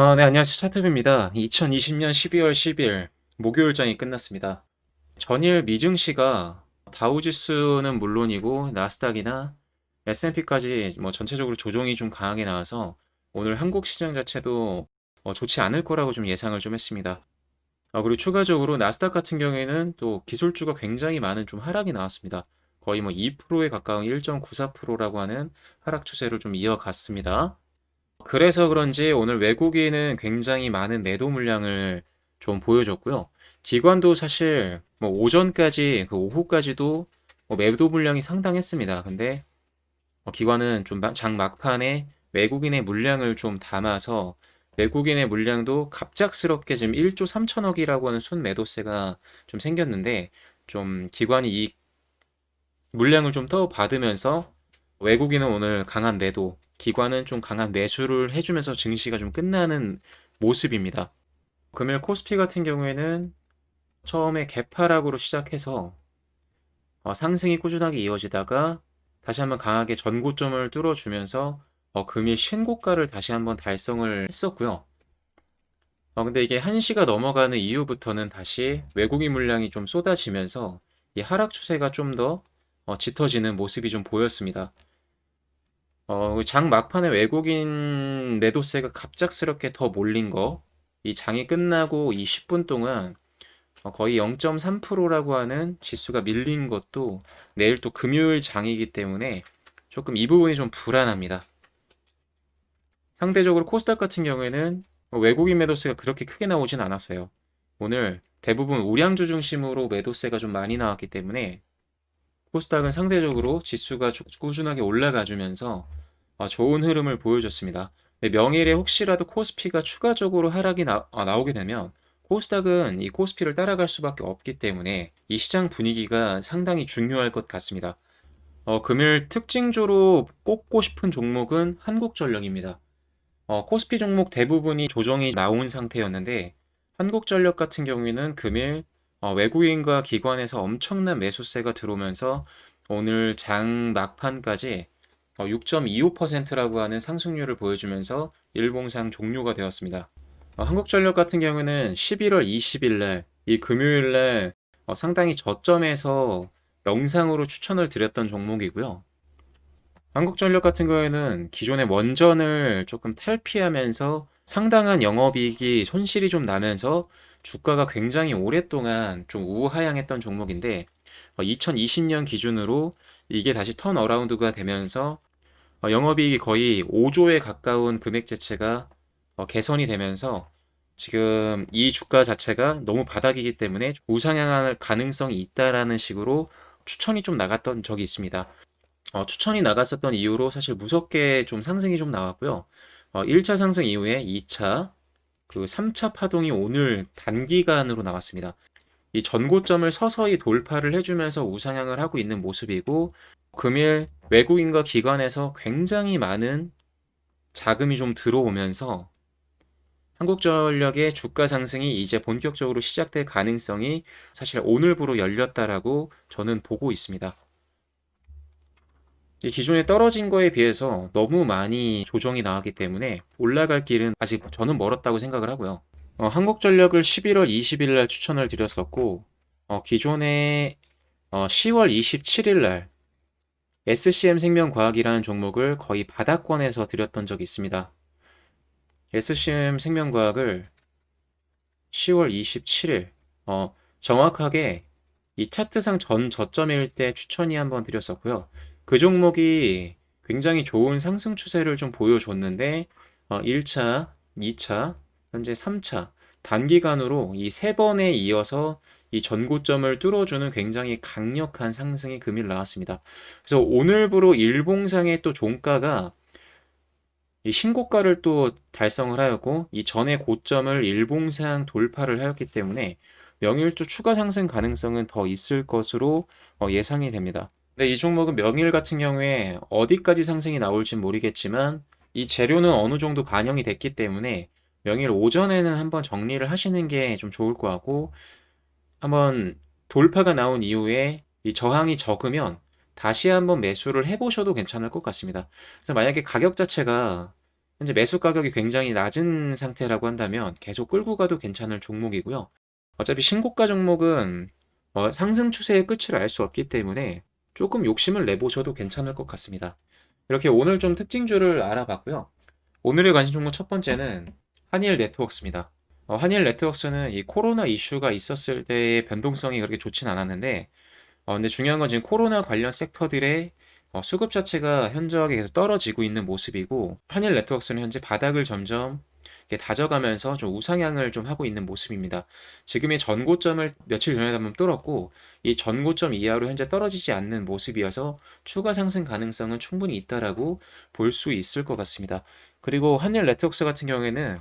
아, 네, 안녕하세요. 차트입니다. 2020년 12월 10일 목요일장이 끝났습니다. 전일 미증시가 다우지수는 물론이고 나스닥이나 S&P까지 뭐 전체적으로 조정이 좀 강하게 나와서 오늘 한국 시장 자체도 어, 좋지 않을 거라고 좀 예상을 좀 했습니다. 아, 그리고 추가적으로 나스닥 같은 경우에는 또 기술주가 굉장히 많은 좀 하락이 나왔습니다. 거의 뭐 2%에 가까운 1.94%라고 하는 하락 추세를 좀 이어갔습니다. 그래서 그런지 오늘 외국인은 굉장히 많은 매도 물량을 좀 보여줬고요. 기관도 사실 뭐 오전까지 그 오후까지도 뭐 매도 물량이 상당했습니다. 근데 어, 기관은 좀 장 막판에 외국인의 물량을 좀 담아서 외국인의 물량도 갑작스럽게 지금 1조 3천억이라고 하는 순 매도세가 좀 생겼는데 좀 기관이 이 물량을 좀더 받으면서 외국인은 오늘 강한 매도, 기관은 좀 강한 매수를 해주면서 증시가 좀 끝나는 모습입니다. 금일 코스피 같은 경우에는 처음에 개파락으로 시작해서 어, 상승이 꾸준하게 이어지다가 다시 한번 강하게 전고점을 뚫어주면서 어, 금일 신고가를 다시 한번 달성을 했었고요. 어, 근데 이게 1시가 넘어가는 이후부터는 다시 외국인 물량이 좀 쏟아지면서 이 하락 추세가 좀더 어, 짙어지는 모습이 좀 보였습니다. 어, 장 막판에 외국인 매도세가 갑작스럽게 더 몰린 거, 이 장이 끝나고 이 10분 동안 어, 거의 0.3%라고 하는 지수가 밀린 것도 내일 또 금요일 장이기 때문에 조금 이 부분이 좀 불안합니다. 상대적으로 코스닥 같은 경우에는 외국인 매도세가 그렇게 크게 나오진 않았어요. 오늘 대부분 우량주 중심으로 매도세가 좀 많이 나왔기 때문에 코스닥은 상대적으로 지수가 꾸준하게 올라가 주면서 어, 좋은 흐름을 보여줬습니다. 명일에 혹시라도 코스피가 추가적으로 하락이 나, 아, 오게 되면 코스닥은 이 코스피를 따라갈 수밖에 없기 때문에 이 시장 분위기가 상당히 중요할 것 같습니다. 어, 금일 특징조로 꼽고 싶은 종목은 한국전력입니다. 어, 코스피 종목 대부분이 조정이 나온 상태였는데 한국전력 같은 경우에는 금일 어, 외국인과 기관에서 엄청난 매수세가 들어오면서 오늘 장 막판까지 6.25%라고 어, 하는 상승률을 보여주면서 일봉상 종료가 되었습니다. 어, 한국전력 같은 경우는 11월 20일 날, 이 금요일 날 어, 상당히 저점에서 영상으로 추천을 드렸던 종목이고요. 한국전력 같은 경우에는 기존의 원전을 조금 탈피하면서 상당한 영업이익이 손실이 좀 나면서 주가가 굉장히 오랫동안 좀 우하향했던 종목인데 2020년 기준으로 이게 다시 턴 어라운드가 되면서 어, 영업이익이 거의 5조에 가까운 금액 자체가 어, 개선이 되면서 지금 이 주가 자체가 너무 바닥이기 때문에 우상향할 가능성이 있다라는 식으로 추천이 좀 나갔던 적이 있습니다. 어, 추천이 나갔었던 이후로 사실 무섭게 좀 상승이 좀 나왔고요. 어, 1차 상승 이후에 2차, 그 3차 파동이 오늘 단기간으로 나왔습니다. 이 전고점을 서서히 돌파를 해주면서 우상향을 하고 있는 모습이고 금일 외국인과 기관에서 굉장히 많은 자금이 좀 들어오면서 한국전력의 주가 상승이 이제 본격적으로 시작될 가능성이 사실 오늘부로 열렸다라고 저는 보고 있습니다. 기존에 떨어진 거에 비해서 너무 많이 조정이 나왔기 때문에 올라갈 길은 아직 저는 멀었다고 생각을 하고요. 어, 한국전력을 11월 20일 날 추천을 드렸었고 어, 기존에 어, 10월 27일 날 SCM 생명과학이라는 종목을 거의 바닥권에서 드렸던 적이 있습니다. SCM 생명과학을 10월 27일, 어, 정확하게 이 차트상 전 저점일 때 추천이 한번 드렸었고요. 그 종목이 굉장히 좋은 상승 추세를 좀 보여줬는데, 어, 1차, 2차, 현재 3차, 단기간으로 이 세 번에 이어서 이 전고점을 뚫어주는 굉장히 강력한 상승이 금일 나왔습니다. 그래서 오늘부로 일봉상의 또 종가가 이 신고가를 또 달성을 하였고 이 전의 고점을 일봉상 돌파를 하였기 때문에 명일주 추가 상승 가능성은 더 있을 것으로 어, 예상이 됩니다. 근데 이 종목은 명일 같은 경우에 어디까지 상승이 나올지 모르겠지만 이 재료는 어느 정도 반영이 됐기 때문에 명일 오전에는 한번 정리를 하시는 게 좀 좋을 것 같고 한번 돌파가 나온 이후에 이 저항이 적으면 다시 한번 매수를 해보셔도 괜찮을 것 같습니다. 그래서 만약에 가격 자체가 현재 매수 가격이 굉장히 낮은 상태라고 한다면 계속 끌고 가도 괜찮을 종목이고요. 어차피 신고가 종목은 어, 상승 추세의 끝을 알 수 없기 때문에 조금 욕심을 내보셔도 괜찮을 것 같습니다. 이렇게 오늘 좀 특징주를 알아봤고요. 오늘의 관심 종목 첫 번째는 한일 네트워크스입니다. 어, 한일 네트워크스는 이 코로나 이슈가 있었을 때의 변동성이 그렇게 좋진 않았는데, 어, 근데 중요한 건 지금 코로나 관련 섹터들의 어, 수급 자체가 현저하게 계속 떨어지고 있는 모습이고, 한일 네트워크스는 현재 바닥을 점점 다져가면서 좀 우상향을 좀 하고 있는 모습입니다. 지금의 전고점을 며칠 전에 한번 뚫었고, 이 전고점 이하로 현재 떨어지지 않는 모습이어서 추가 상승 가능성은 충분히 있다라고 볼 수 있을 것 같습니다. 그리고 한일 네트워크스 같은 경우에는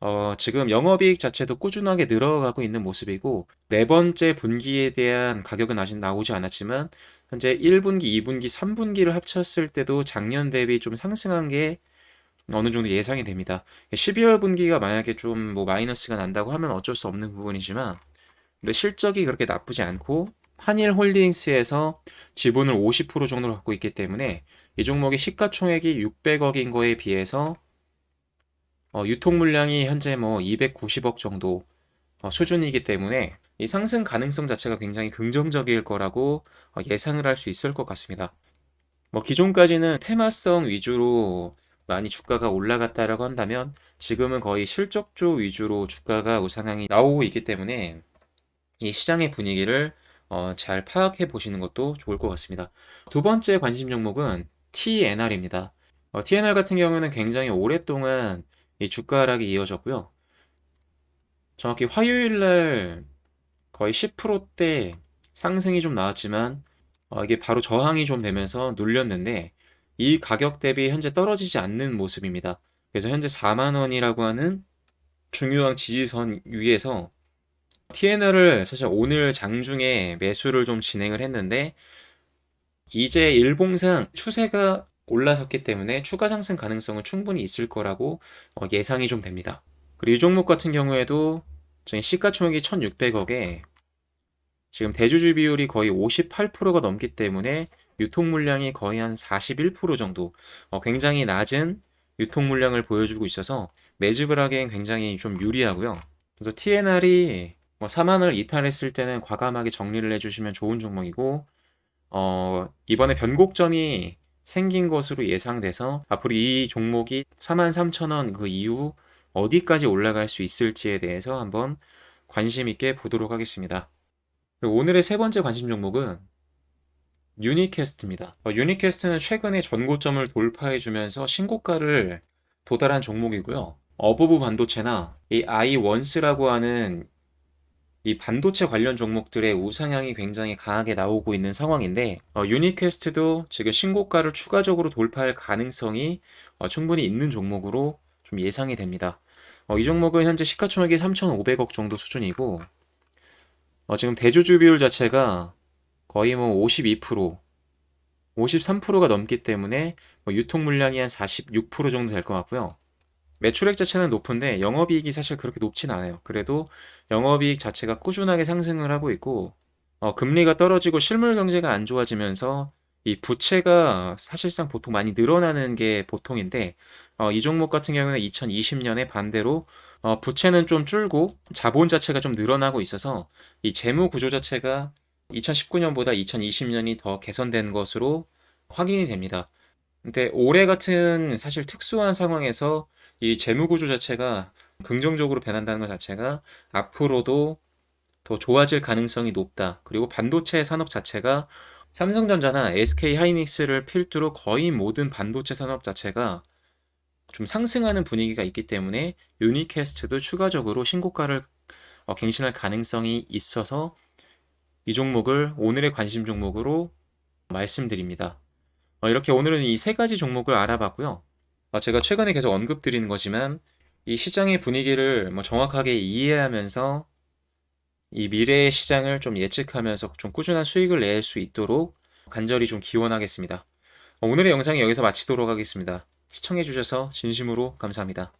어, 지금 영업이익 자체도 꾸준하게 늘어가고 있는 모습이고, 네 번째 분기에 대한 가격은 아직 나오지 않았지만, 현재 1분기, 2분기, 3분기를 합쳤을 때도 작년 대비 좀 상승한 게 어느 정도 예상이 됩니다. 12월 분기가 만약에 좀 뭐 마이너스가 난다고 하면 어쩔 수 없는 부분이지만, 근데 실적이 그렇게 나쁘지 않고, 한일 홀딩스에서 지분을 50% 정도로 갖고 있기 때문에 이 종목의 시가총액이 600억인 거에 비해서 어, 유통 물량이 현재 뭐 290억 정도 어, 수준이기 때문에 이 상승 가능성 자체가 굉장히 긍정적일 거라고 어, 예상을 할 수 있을 것 같습니다. 뭐 기존까지는 테마성 위주로 많이 주가가 올라갔다라고 한다면 지금은 거의 실적주 위주로 주가가 우상향이 나오고 있기 때문에 이 시장의 분위기를 어, 잘 파악해 보시는 것도 좋을 것 같습니다. 두 번째 관심 종목은 TNR입니다. 어, TNR 같은 경우는 굉장히 오랫동안 이 주가 하락이 이어졌고요. 정확히 화요일 날 거의 10%대 상승이 좀 나왔지만 어, 이게 바로 저항이 좀 되면서 눌렸는데 이 가격 대비 현재 떨어지지 않는 모습입니다. 그래서 현재 4만 원이라고 하는 중요한 지지선 위에서 TNR을 사실 오늘 장중에 매수를 좀 진행을 했는데 이제 일봉상 추세가 올라섰기 때문에 추가 상승 가능성은 충분히 있을 거라고 어, 예상이 좀 됩니다. 그리고 이 종목 같은 경우에도 저희 시가총액이 1600억에 지금 대주주 비율이 거의 58%가 넘기 때문에 유통 물량이 거의 한 41% 정도 어, 굉장히 낮은 유통 물량을 보여주고 있어서 매집을 하기엔 굉장히 좀 유리하고요. 그래서 TNR이 뭐 4만을 이탈했을 때는 과감하게 정리를 해주시면 좋은 종목이고 어, 이번에 변곡점이 생긴 것으로 예상돼서 앞으로 이 종목이 43,000원 그 이후 어디까지 올라갈 수 있을지에 대해서 한번 관심 있게 보도록 하겠습니다. 오늘의 세 번째 관심 종목은 유니캐스트입니다. 어, 유니캐스트는 최근에 전고점을 돌파해주면서 신고가를 도달한 종목이고요. 어부부 반도체나 이 아이원스라고 하는 이 반도체 관련 종목들의 우상향이 굉장히 강하게 나오고 있는 상황인데 어, 유니퀘스트도 지금 신고가를 추가적으로 돌파할 가능성이 어, 충분히 있는 종목으로 좀 예상이 됩니다. 어, 이 종목은 현재 시가총액이 3,500억 정도 수준이고 어, 지금 대주주 비율 자체가 거의 뭐 52%, 53%가 넘기 때문에 뭐 유통 물량이 한 46% 정도 될 것 같고요. 매출액 자체는 높은데 영업이익이 사실 그렇게 높진 않아요. 그래도 영업이익 자체가 꾸준하게 상승을 하고 있고 어, 금리가 떨어지고 실물 경제가 안 좋아지면서 이 부채가 사실상 보통 많이 늘어나는 게 보통인데 어, 이 종목 같은 경우는 2020년에 반대로 어, 부채는 좀 줄고 자본 자체가 좀 늘어나고 있어서 이 재무 구조 자체가 2019년보다 2020년이 더 개선된 것으로 확인이 됩니다. 근데 올해 같은 사실 특수한 상황에서 이 재무 구조 자체가 긍정적으로 변한다는 것 자체가 앞으로도 더 좋아질 가능성이 높다. 그리고 반도체 산업 자체가 삼성전자나 SK 하이닉스를 필두로 거의 모든 반도체 산업 자체가 좀 상승하는 분위기가 있기 때문에 유니캐스트도 추가적으로 신고가를 어, 갱신할 가능성이 있어서 이 종목을 오늘의 관심 종목으로 말씀드립니다. 어, 이렇게 오늘은 이 세 가지 종목을 알아봤고요. 어, 제가 최근에 계속 언급드리는 거지만 이 시장의 분위기를 뭐 정확하게 이해하면서 이 미래의 시장을 좀 예측하면서 좀 꾸준한 수익을 낼 수 있도록 간절히 좀 기원하겠습니다. 어, 오늘의 영상이 여기서 마치도록 하겠습니다. 시청해주셔서 진심으로 감사합니다.